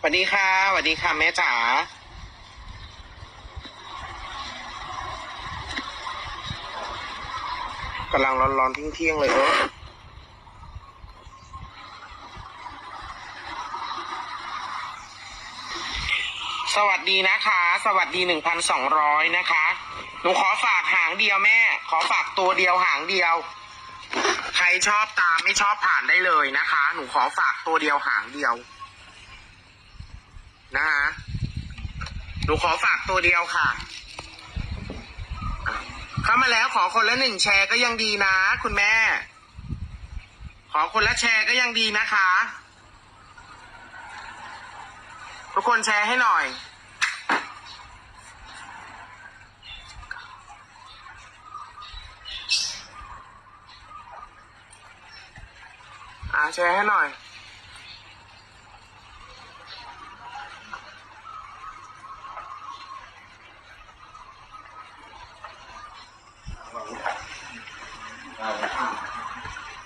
สวัสดีค่ะสวัสดีค่ะแม่จ๋ากำลังร้อนๆเที่ยงเลยเออสวัสดีนะคะ สวัสดีหนึ่งพันสองร้อยนะคะ หนูขอฝากหางเดียวแม่ ขอฝากตัวเดียวหางเดียว ใครชอบตามไม่ชอบผ่านได้เลยนะคะ หนูขอฝากตัวเดียวหางเดียว นะคะหนูขอฝากตัวเดียวค่ะ เข้ามาแล้วขอคนละหนึ่งแชร์ก็ยังดีนะ คุณแม่ ขอคนละแชร์ก็ยังดีนะคะ ทุกคนแชร์ให้หน่อย อ่าแชร์ให้หน่อย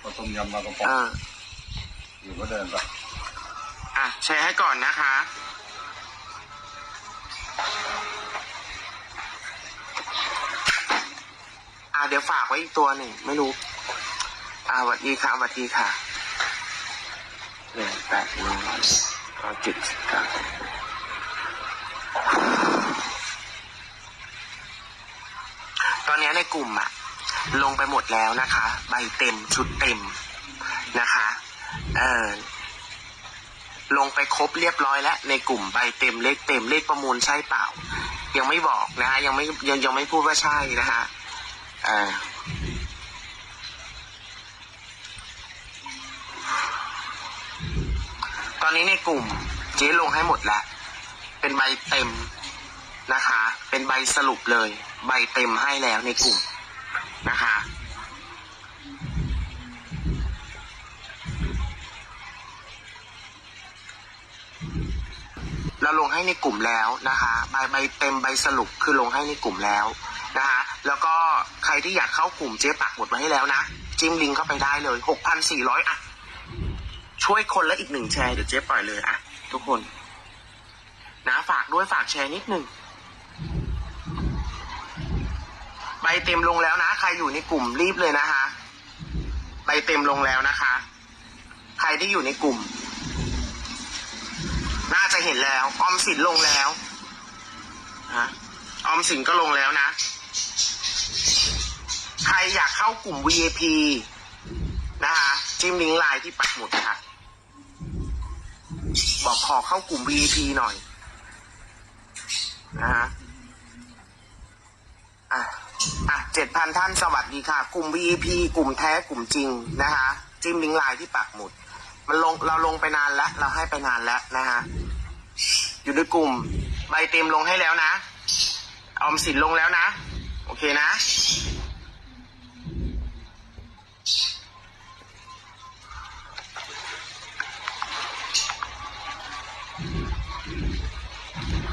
ก็ ต้มยำมากระป๋องอ่าอยู่ก็เดินไปอะแชร์ให้ก่อนนะคะ อ่าเดี๋ยวฝากไว้อีกตัวหนึ่งไม่รู้ อ่าสวัสดีค่ะสวัสดีค่ะหนึ่งแปดหนึ่งเก้าเจ็ดสิบเก้าตอนนี้ในกลุ่มอะ ลงไปหมดแล้วนะคะ ใบเต็มชุดเต็มนะคะ เออลงไปครบเรียบร้อยแล้ว ในกลุ่มใบเต็มเลขเต็มเลขประมูลใช่เปล่า ยังไม่บอกนะฮะยังไม่ยังยังไม่พูดว่าใช่นะฮะอ่าตอนนี้ในกลุ่มเจ๊ลงให้หมดแล้ว เป็นใบเต็มนะคะ เป็นใบสรุปเลย ใบเต็มให้แล้วในกลุ่ม นะคะ เราลงให้ในกลุ่มแล้วนะคะใบใบเต็มใบสรุปคือลงให้ในกลุ่มแล้วนะคะแล้วก็ใครที่อยากเข้ากลุ่มเจ๊ปักหมดไว้ให้แล้วนะ จิ้มลิงก์เข้าไปได้เลยหกพันสี่ร้อยอะ ช่วยคนละอีกหนึ่งแชร์เดี๋ยวเจ๊ปล่อยเลยอะ ทุกคน นะฝากด้วยฝากแชร์นิดหนึ่ง ใบเต็มลงแล้วนะ ใครอยู่ในกลุ่มรีบเลยนะคะ ใบเต็มลงแล้วนะคะ ใครที่อยู่ในกลุ่ม น่าจะเห็นแล้วออมสินลงแล้วนะออมสินก็ลงแล้วนะ ใครอยากเข้ากลุ่ม VIP นะคะจิ้มลิงก์ไลน์ที่ปักหมุดค่ะ บอกขอเข้ากลุ่ม VIP หน่อย พันท่านสวัสดีค่ะ กลุ่ม VIP กลุ่มแท้กลุ่มจริงนะคะ จิ้มลิงก์ไลน์ที่ปักหมุด มันลงเราลงไปนานแล้ว เราให้ไปนานแล้วนะฮะอยู่ในกลุ่ม ใบเต็มลงให้แล้วนะ ออมสินลงแล้วนะ โอเคนะใ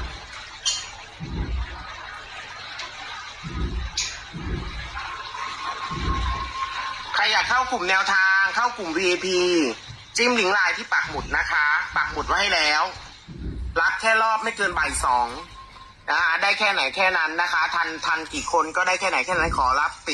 รอยากเข้ากลุ่มแนวทางเข้ากลุ่ม VIP จิ้มลิงก์ไลน์ที่ปักหมุดนะคะ ปักหมุดไว้ให้แล้ว รับแค่รอบไม่เกินบ่ายสองนะคะได้แค่ไหนแค่นั้นนะคะ ทันทันกี่คนก็ได้แค่ไหนแค่นั้นขอรับปิด